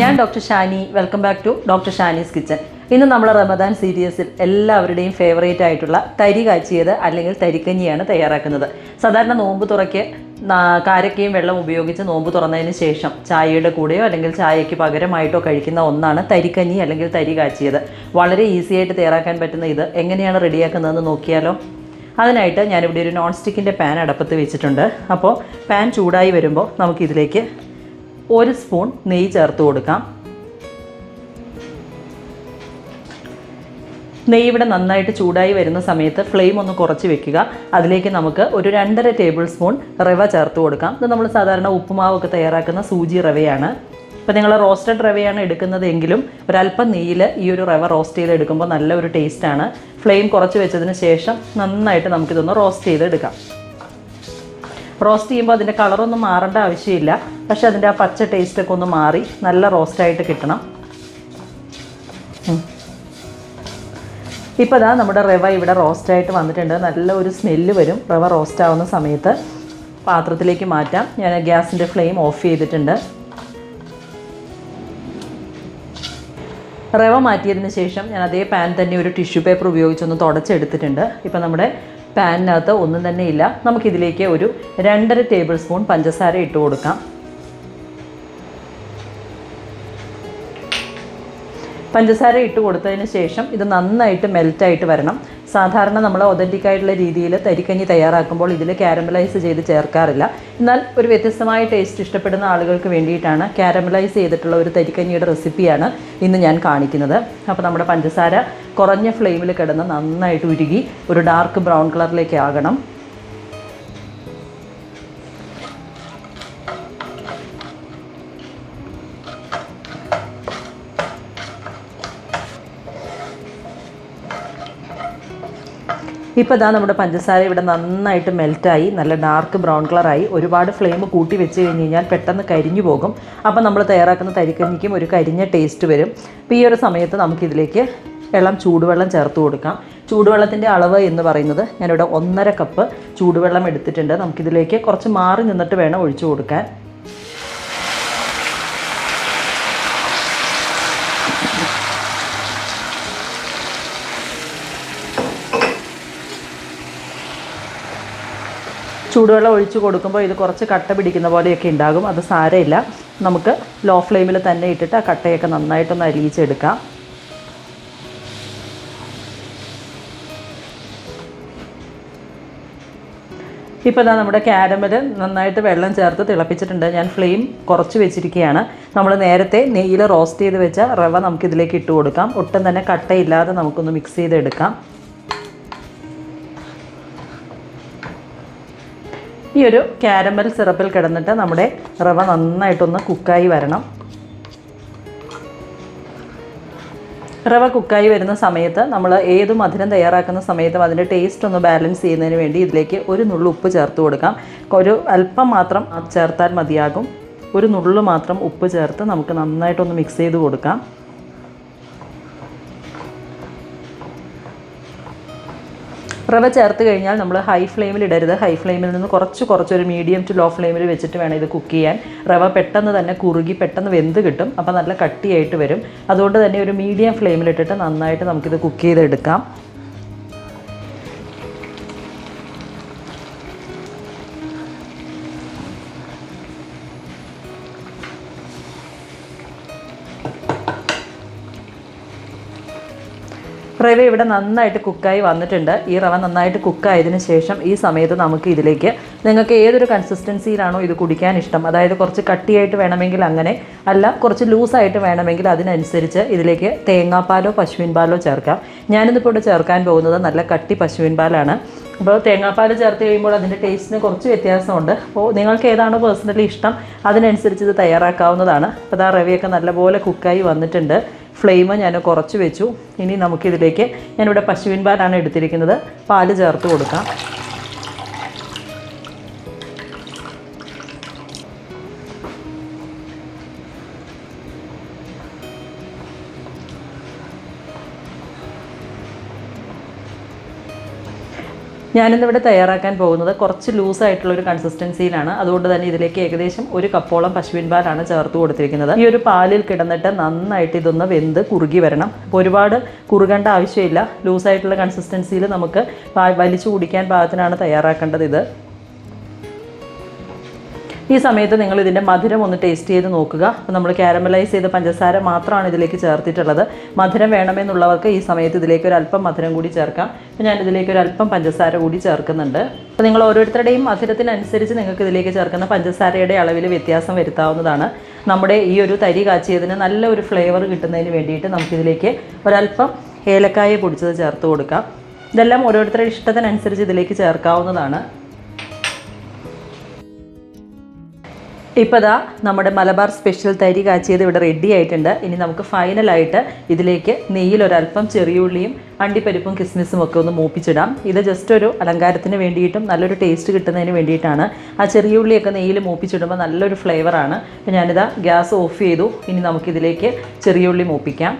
ഞാൻ doctor Shani. Welcome back to doctor Shani's kitchen ഇന്ന് നമ്മൾ റമദാൻ സീരീസിൽ എല്ലാവരുടെയും ഫേവറേറ്റ് ആയിട്ടുള്ള തരി കാച്ചിയത് അല്ലെങ്കിൽ തരിക്കഞ്ഞിയാണ് തയ്യാറാക്കുന്നത്. സാധാരണ നോമ്പ് തുറയ്ക്ക് കാരക്കയും വെള്ളം ഉപയോഗിച്ച് നോമ്പ് തുറന്നതിന് ശേഷം ചായയുടെ കൂടെയോ അല്ലെങ്കിൽ ചായയ്ക്ക് പകരമായിട്ടോ കഴിക്കുന്ന ഒന്നാണ് തരിക്കഞ്ഞി അല്ലെങ്കിൽ തരി കാച്ചിയത്. വളരെ ഈസി ആയിട്ട് തയ്യാറാക്കാൻ പറ്റുന്ന ഇത് എങ്ങനെയാണ് റെഡിയാക്കുന്നതെന്ന് നോക്കിയാലോ? അതിനായിട്ട് ഞാനിവിടെ ഒരു നോൺ സ്റ്റിക്കിന്റെ പാൻ അടപ്പത്ത് വെച്ചിട്ടുണ്ട്. അപ്പോൾ പാൻ ചൂടായി വരുമ്പോൾ നമുക്കിതിലേക്ക് ഒരു സ്പൂൺ നെയ്യ് ചേർത്ത് കൊടുക്കാം. നെയ്യ് ഇവിടെ നന്നായിട്ട് ചൂടായി വരുന്ന സമയത്ത് ഫ്ലെയിം ഒന്ന് കുറച്ച് വെക്കുക. അതിലേക്ക് നമുക്ക് ഒരു രണ്ടര ടേബിൾ സ്പൂൺ റവ ചേർത്ത് കൊടുക്കാം. ഇത് നമ്മൾ സാധാരണ ഉപ്പുമാവൊക്കെ തയ്യാറാക്കുന്ന സൂചി റവയാണ്. ഇപ്പോൾ നിങ്ങൾ റോസ്റ്റഡ് റവയാണ് എടുക്കുന്നതെങ്കിലും ഒരല്പം നെയ്യിൽ ഈ ഒരു റവ റോസ്റ്റ് ചെയ്ത് എടുക്കുമ്പോൾ നല്ല ഒരു ടേസ്റ്റാണ് ഫ്ലെയിം കുറച്ച് വെച്ചതിന് ശേഷം നന്നായിട്ട് നമുക്കിതൊന്ന് റോസ്റ്റ് ചെയ്തെടുക്കാം. റോസ്റ്റ് ചെയ്യുമ്പോൾ അതിന്റെ കളറൊന്നും മാറേണ്ട ആവശ്യമില്ല. പക്ഷേ അതിന്റെ ആ പച്ച ടേസ്റ്റൊക്കെ ഒന്ന് മാറി നല്ല റോസ്റ്റായിട്ട് കിട്ടണം. ഇപ്പോൾ ഇതാ നമ്മുടെ റവ ഇവിടെ റോസ്റ്റായിട്ട് വന്നിട്ടുണ്ട്. നല്ല ഒരു സ്മെല്ല് വരും. റവ റോസ്റ്റ് ആവുന്ന സമയത്ത് പാത്രത്തിലേക്ക് മാറ്റാം. ഞാൻ ഗ്യാസിന്റെ ഫ്ലെയിം ഓഫ് ചെയ്തിട്ടുണ്ട്. റവ മാറ്റിയതിന് ശേഷം ഞാൻ അതേ പാൻ തന്നെ ഒരു ടിഷ്യൂ പേപ്പർ ഉപയോഗിച്ചൊന്ന് തുടച്ചെടുത്തിട്ടുണ്ട്. ഇപ്പോൾ നമ്മുടെ പാനിനകത്ത് ഒന്നും തന്നെ ഇല്ല. നമുക്കിതിലേക്ക് ഒരു രണ്ടര ടേബിൾ സ്പൂൺ പഞ്ചസാര ഇട്ട് കൊടുക്കാം. പഞ്ചസാര ഇട്ട് കൊടുത്തതിന് ശേഷം ഇത് നന്നായിട്ട് മെൽറ്റായിട്ട് വരണം. സാധാരണ നമ്മൾ ഒതന്റിക് ആയിട്ടുള്ള രീതിയിൽ തരിക്കഞ്ഞി തയ്യാറാക്കുമ്പോൾ ഇതിൽ ക്യാരമലൈസ് ചെയ്ത് ചേർക്കാറില്ല. എന്നാൽ ഒരു വ്യത്യസ്തമായ ടേസ്റ്റ് ഇഷ്ടപ്പെടുന്ന ആളുകൾക്ക് വേണ്ടിയിട്ടാണ് ക്യാരമലൈസ് ചെയ്തിട്ടുള്ള ഒരു തരിക്കഞ്ഞിയുടെ റെസിപ്പിയാണ് ഇന്ന് ഞാൻ കാണിക്കുന്നത്. അപ്പോൾ നമ്മുടെ പഞ്ചസാര കുറഞ്ഞ ഫ്ലെയിമിൽ കിടന്ന് നന്നായിട്ട് ഉരുകി ഒരു ഡാർക്ക് ബ്രൗൺ കളറിലേക്ക് ആകണം. ഇപ്പോൾ ഇതാ നമ്മുടെ പഞ്ചസാര ഇവിടെ നന്നായിട്ട് മെൽറ്റായി നല്ല ഡാർക്ക് ബ്രൗൺ കളറായി ഒരുപാട് ഫ്ലെയിം കൂട്ടി വെച്ച് കഴിഞ്ഞ് കഴിഞ്ഞാൽ പെട്ടെന്ന് കരിഞ്ഞു പോകും. അപ്പോൾ നമ്മൾ തയ്യാറാക്കുന്ന തരിക്കഞ്ഞിക്കും ഒരു കരിഞ്ഞ ടേസ്റ്റ് വരും. അപ്പോൾ ഈ ഒരു സമയത്ത് നമുക്കിതിലേക്ക് ഇളം ചൂടുവെള്ളം ചേർത്ത് കൊടുക്കാം. ചൂടുവെള്ളത്തിന്റെ അളവ് എന്ന് പറയുന്നത് ഞാനിവിടെ ഒന്നര കപ്പ് ചൂടുവെള്ളം എടുത്തിട്ടുണ്ട്. നമുക്കിതിലേക്ക് കുറച്ച് മാറി നിന്നിട്ട് വേണം ഒഴിച്ചു കൊടുക്കാൻ. ചൂടുവെള്ളം ഒഴിച്ച് കൊടുക്കുമ്പോൾ ഇത് കുറച്ച് കട്ട പിടിക്കുന്ന പോലെയൊക്കെ ഉണ്ടാകും. അത് സാരമില്ല. നമുക്ക് ലോ ഫ്ലെയിമിൽ തന്നെ ഇട്ടിട്ട് ആ കട്ടയൊക്കെ നന്നായിട്ടൊന്ന് അരിയിച്ചെടുക്കാം. ഇപ്പോൾ ഇതാ നമ്മുടെ ക്യാരമൽ നന്നായിട്ട് വെള്ളം ചേർത്ത് തിളപ്പിച്ചിട്ടുണ്ട്. ഞാൻ ഫ്ലെയിം കുറച്ച് വെച്ചിരിക്കുകയാണ്. നമ്മൾ നേരത്തെ നെയ്യിൽ റോസ്റ്റ് ചെയ്ത് വെച്ച റവ നമുക്കിതിലേക്ക് ഇട്ട് കൊടുക്കാം. ഒട്ടും തന്നെ കട്ടയില്ലാതെ നമുക്കൊന്ന് മിക്സ് ചെയ്തെടുക്കാം. ഈ ഒരു ക്യാരമൽ സിറപ്പിൽ കിടന്നിട്ട് നമ്മുടെ റവ നന്നായിട്ടൊന്ന് കുക്കായി വരണം. റവ കുക്കായി വരുന്ന സമയത്ത് നമ്മൾ ഏത് മധുരം തയ്യാറാക്കുന്ന സമയത്തും അതിന്റെ ടേസ്റ്റ് ഒന്ന് ബാലൻസ് ചെയ്യുന്നതിന് വേണ്ടി ഇതിലേക്ക് ഒരു നുള്ളു ഉപ്പ് ചേർത്ത് കൊടുക്കാം. ഒരു അല്പം മാത്രം ചേർത്താൽ മതിയാകും. ഒരു നുള്ളു മാത്രം ഉപ്പ് ചേർത്ത് നമുക്ക് നന്നായിട്ടൊന്ന് മിക്സ് ചെയ്ത് കൊടുക്കാം. റവ ചേർത്ത് കഴിഞ്ഞാൽ നമ്മൾ ഹൈ ഫ്ലെയിമിൽ ഇടരുത്. ഹൈ ഫ്ലെയിമിൽ നിന്ന് കുറച്ച് കുറച്ചൊരു മീഡിയം ടു ലോ ഫ്ലെയിമിൽ വെച്ചിട്ട് വേണം ഇത് കുക്ക് ചെയ്യാൻ. റവ പെട്ടെന്ന് തന്നെ കുറുകി പെട്ടെന്ന് വെന്ത് കിട്ടും. അപ്പോൾ നല്ല കട്ടിയായിട്ട് വരും. അതുകൊണ്ട് തന്നെ ഒരു മീഡിയം ഫ്ലെയിമിലിട്ടിട്ട് നന്നായിട്ട് നമുക്കിത് കുക്ക് ചെയ്തെടുക്കാം. റവ ഇവിടെ നന്നായിട്ട് കുക്കായി വന്നിട്ടുണ്ട്. ഈ റവ നന്നായിട്ട് കുക്കായതിനു ശേഷം ഈ സമയത്ത് നമുക്ക് ഇതിലേക്ക് നിങ്ങൾക്ക് ഏതൊരു കൺസിസ്റ്റൻസിയിലാണോ ഇത് കുടിക്കാൻ ഇഷ്ടം അതായത് കുറച്ച് കട്ടിയായിട്ട് വേണമെങ്കിൽ അങ്ങനെ അല്ല കുറച്ച് ലൂസായിട്ട് വേണമെങ്കിൽ അതിനനുസരിച്ച് ഇതിലേക്ക് തേങ്ങാപ്പാലോ പശുവിൻ പാലോ ചേർക്കാം ഞാനിന്നിപ്പോൾ ഇവിടെ ചേർക്കാൻ പോകുന്നത് നല്ല കട്ടി പശുവിൻ പാലാണ് അപ്പോൾ തേങ്ങാപ്പാൽ ചേർത്ത് കഴിയുമ്പോൾ അതിന്റെ ടേസ്റ്റിന് കുറച്ച് വ്യത്യാസമുണ്ട്. അപ്പോൾ നിങ്ങൾക്ക് ഏതാണോ പേഴ്സണലി ഇഷ്ടം അതിനനുസരിച്ച് ഇത് തയ്യാറാക്കാവുന്നതാണ്. അപ്പോൾ ആ റവയൊക്കെ നല്ലപോലെ കുക്കായി വന്നിട്ടുണ്ട്. ഫ്ലെയിം ഞാൻ കുറച്ച് വെച്ചു. ഇനി നമുക്കിതിലേക്ക് ഞാനിവിടെ പശുവിൻ പാലാണ് എടുത്തിരിക്കുന്നത്. പാൽ ചേർത്ത് കൊടുക്കാം. ഞാനിന്നിവിടെ തയ്യാറാക്കാൻ പോകുന്നത് കുറച്ച് ലൂസായിട്ടുള്ള ഒരു കൺസിസ്റ്റൻസിയിലാണ് അതുകൊണ്ട് തന്നെ ഇതിലേക്ക് ഏകദേശം ഒരു കപ്പോളം പശുവിൻ പാലാണ് ചേർത്ത് കൊടുത്തിരിക്കുന്നത്. ഈ ഒരു പാലിൽ കിടന്നിട്ട് നന്നായിട്ട് ഇതൊന്ന് വെന്ത് കുറുകി വരണം. ഒരുപാട് കുറുകേണ്ട ആവശ്യമില്ല. ലൂസായിട്ടുള്ള കൺസിസ്റ്റൻസിയിൽ നമുക്ക് വലിച്ചു കുടിക്കാൻ പാകത്തിനാണ് തയ്യാറാക്കേണ്ടത് ഇത്. ഈ സമയത്ത് നിങ്ങൾ ഇതിന്റെ മധുരം ഒന്ന് ടേസ്റ്റ് ചെയ്ത് നോക്കുക. അപ്പോൾ നമ്മൾ കാരമലൈസ് ചെയ്ത പഞ്ചസാര മാത്രമാണ് ഇതിലേക്ക് ചേർത്തിട്ടുള്ളത്. മധുരം വേണമെന്നുള്ളവർക്ക് ഈ സമയത്ത് ഇതിലേക്ക് ഒരു അല്പം മധുരം കൂടി ചേർക്കാം. അപ്പോൾ ഞാൻ ഇതിലേക്ക് ഒരു അല്പം പഞ്ചസാര കൂടി ചേർക്കുന്നുണ്ട്. അപ്പോൾ നിങ്ങൾ ഓരോരുത്തരുടെയും മധുരത്തിനനുസരിച്ച് നിങ്ങൾക്ക് ഇതിലേക്ക് ചേർക്കുന്ന പഞ്ചസാരയുടെ അളവിൽ വ്യത്യാസം വരുത്താവുന്നതാണ്. നമ്മുടെ ഈ ഒരു തരി കാച്ചിയതിന് നല്ല ഒരു ഫ്ലേവർ കിട്ടുന്നതിന് വേണ്ടിയിട്ട് നമുക്കിതിലേക്ക് ഒരല്പം ഏലക്കായ പൊടിച്ചത് ചേർത്ത് കൊടുക്കാം. ഇതെല്ലാം ഓരോരുത്തരുടെ ഇഷ്ടത്തിനനുസരിച്ച് ഇതിലേക്ക് ചേർക്കാവുന്നതാണ്. ഇപ്പോൾ ദാ നമ്മുടെ മലബാർ സ്പെഷ്യൽ തരി കാച്ചിയത് ഇവിടെ റെഡി ആയിട്ടുണ്ട്. ഇനി നമുക്ക് ഫൈനലായിട്ട് ഇതിലേക്ക് നെയ്യിൽ ഒരല്പം ചെറിയുള്ളിയും അണ്ടിപ്പരിപ്പും കിസ്മിസും ഒക്കെ ഒന്ന് മൂപ്പിച്ചിടാം. ഇത് ജസ്റ്റ് ഒരു അലങ്കാരത്തിന് വേണ്ടിയിട്ടും നല്ലൊരു ടേസ്റ്റ് കിട്ടുന്നതിന് വേണ്ടിയിട്ടാണ്. ആ ചെറിയ ഉള്ളിയൊക്കെ നെയ്യിൽ മൂപ്പിച്ചിടുമ്പോൾ നല്ലൊരു ഫ്ലേവറാണ് അപ്പോൾ ഞാനിതാ ഗ്യാസ് ഓഫ് ചെയ്തു. ഇനി നമുക്കിതിലേക്ക് ചെറിയ ഉള്ളി മൂപ്പിക്കാം.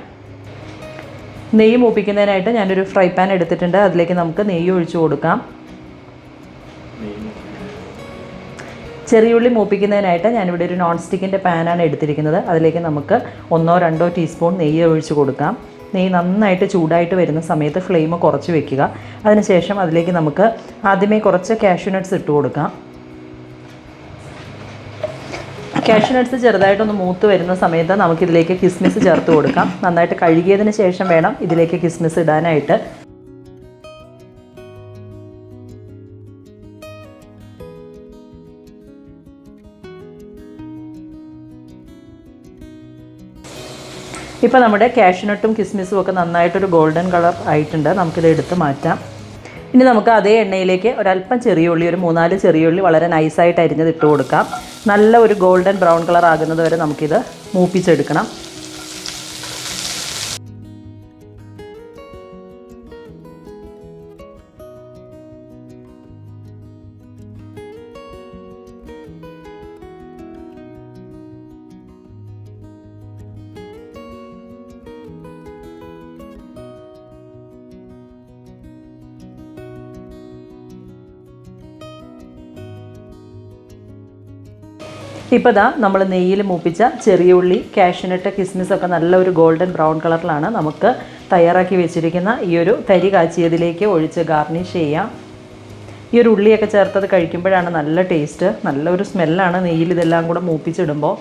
നെയ്യ് മൂപ്പിക്കുന്നതിനായിട്ട് ഞാനൊരു ഫ്രൈ പാൻ എടുത്തിട്ടുണ്ട്. അതിലേക്ക് നമുക്ക് നെയ്യ് ഒഴിച്ചു കൊടുക്കാം. ചെറിയുള്ളി മൂപ്പിക്കുന്നതിനായിട്ട് ഞാനിവിടെ ഒരു നോൺ സ്റ്റിക്കിന്റെ പാനാണ് എടുത്തിരിക്കുന്നത്. അതിലേക്ക് നമുക്ക് ഒന്നോ രണ്ടോ ടീസ്പൂൺ നെയ്യ് ഒഴിച്ച് കൊടുക്കാം. നെയ്യ് നന്നായിട്ട് ചൂടായിട്ട് വരുന്ന സമയത്ത് ഫ്ലെയിം കുറച്ച് വെക്കുക. അതിനുശേഷം അതിലേക്ക് നമുക്ക് ആദ്യമേ കുറച്ച് കാഷ്യൂനട്ട്സ് ഇട്ട് കൊടുക്കാം. കാഷ്യൂനട്ട്സ് ചെറുതായിട്ടൊന്ന് മൂത്ത് വരുന്ന സമയത്ത് നമുക്കിതിലേക്ക് കിസ്മിസ് ചേർത്ത് കൊടുക്കാം. നന്നായിട്ട് കഴുകിയതിന് ശേഷം വേണം ഇതിലേക്ക് കിസ്മിസ് ഇടാനായിട്ട്. ഇപ്പോൾ നമ്മുടെ കാഷ്യൂനട്ടും കിസ്മിസും ഒക്കെ നന്നായിട്ടൊരു ഗോൾഡൻ കളർ ആയിട്ടുണ്ട്. നമുക്കിത് എടുത്ത് മാറ്റാം. ഇനി നമുക്ക് അതേ എണ്ണയിലേക്ക് ഒരല്പം ചെറിയ ഉള്ളി ഒരു മൂന്നാൽ ചെറിയ ഉള്ളി വളരെ നൈസായിട്ട് അരിഞ്ഞത് ഇട്ട് കൊടുക്കാം. നല്ല ഒരു ഗോൾഡൻ ബ്രൗൺ കളർ ആകുന്നത് വരെ നമുക്കിത് മൂപ്പിച്ചെടുക്കണം. ഇപ്പോൾ ദാ നമ്മൾ നെയ്യിൽ മൂപ്പിച്ച ചെറിയ ഉള്ളി കാഷ്യനട്ട് കിസ്മിസ് ഒക്കെ നല്ല ഒരു ഗോൾഡൻ ബ്രൗൺ കളറിലാണ് നമുക്ക് തയ്യാറാക്കി വെച്ചിരിക്കുന്ന ഈ ഒരു തരി കാച്ചിയതിലേക്ക് ഒഴിച്ച് ഗാർണിഷ് ചെയ്യാം. ഈ ഒരു ഉള്ളിയൊക്കെ ചേർത്തത് കഴിക്കുമ്പോഴാണ് നല്ല ടേസ്റ്റ് നല്ലൊരു സ്മെല്ലാണ് നെയ്യിൽ ഇതെല്ലാം കൂടെ മൂപ്പിച്ചിടുമ്പോൾ.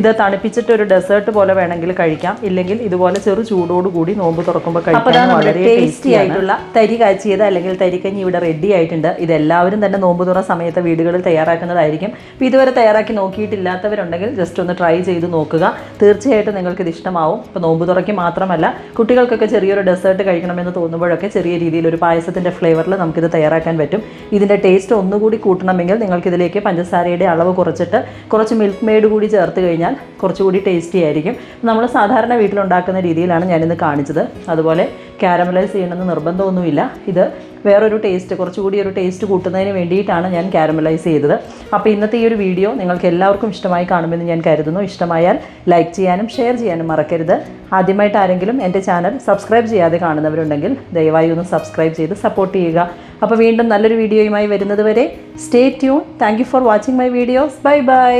ഇത് തണുപ്പിച്ചിട്ട് ഒരു ഡെസേർട്ട് പോലെ വേണമെങ്കിൽ കഴിക്കാം. ഇല്ലെങ്കിൽ ഇതുപോലെ ചെറു ചൂടോടുകൂടി നോമ്പ് തുറക്കുമ്പോൾ കഴിക്കാൻ വളരെ ടേസ്റ്റി ആയിട്ടുള്ള തരി കാച്ചിയത് അല്ലെങ്കിൽ തരിക്കഞ്ഞി ഇവിടെ റെഡി ആയിട്ടുണ്ട്. ഇത് എല്ലാവരും തന്നെ നോമ്പ് തുറ സമയത്ത് വീടുകളിൽ തയ്യാറാക്കുന്നതായിരിക്കും. അപ്പോൾ ഇതുവരെ തയ്യാറാക്കി നോക്കിയിട്ടില്ലാത്തവരുണ്ടെങ്കിൽ ജസ്റ്റ് ഒന്ന് ട്രൈ ചെയ്ത് നോക്കുക. തീർച്ചയായിട്ടും നിങ്ങൾക്ക് ഇത് ഇഷ്ടമാവും. ഇപ്പോൾ നോമ്പ് തുറയ്ക്ക് മാത്രമല്ല കുട്ടികൾക്കൊക്കെ ചെറിയൊരു ഡെസേർട്ട് കഴിക്കണമെന്ന് തോന്നുമ്പോഴൊക്കെ ചെറിയ രീതിയിൽ ഒരു പായസത്തിന്റെ ഫ്ലേവറിൽ നമുക്കിത് തയ്യാറാക്കാൻ പറ്റും. ഇതിന്റെ ടേസ്റ്റ് ഒന്നുകൂടി കൂട്ടണമെങ്കിൽ നിങ്ങൾക്കിതിലേക്ക് പഞ്ചസാരയുടെ അളവ് കുറച്ചിട്ട് കുറച്ച് മിൽക്ക് മെയ്ഡ് കൂടി ചേർത്ത് കഴിഞ്ഞാൽ കുറച്ചുകൂടി ടേസ്റ്റി ആയിരിക്കും. നമ്മൾ സാധാരണ വീട്ടിലുണ്ടാക്കുന്ന രീതിയിലാണ് ഞാനിന്ന് കാണിച്ചത്. അതുപോലെ കാരമലൈസ് ചെയ്യണമെന്ന് നിർബന്ധമൊന്നുമില്ല. ഇത് വേറൊരു ടേസ്റ്റ് കുറച്ചുകൂടി ഒരു ടേസ്റ്റ് കൂട്ടുന്നതിന് വേണ്ടിയിട്ടാണ് ഞാൻ കാരമലൈസ് ചെയ്തത്. അപ്പോൾ ഇന്നത്തെ ഈ ഒരു വീഡിയോ നിങ്ങൾക്ക് എല്ലാവർക്കും ഇഷ്ടമായി കാണുമെന്ന് ഞാൻ കരുതുന്നു. ഇഷ്ടമായാൽ ലൈക്ക് ചെയ്യാനും ഷെയർ ചെയ്യാനും മറക്കരുത്. ആദ്യമായിട്ട് ആരെങ്കിലും എന്റെ ചാനൽ സബ്സ്ക്രൈബ് ചെയ്യാതെ കാണുന്നവരുണ്ടെങ്കിൽ ദയവായി ഒന്ന് സബ്സ്ക്രൈബ് ചെയ്ത് സപ്പോർട്ട് ചെയ്യുക. അപ്പോൾ വീണ്ടും നല്ലൊരു വീഡിയോയുമായി വരുന്നത് വരെ stay tune thank for watching my videos bye bye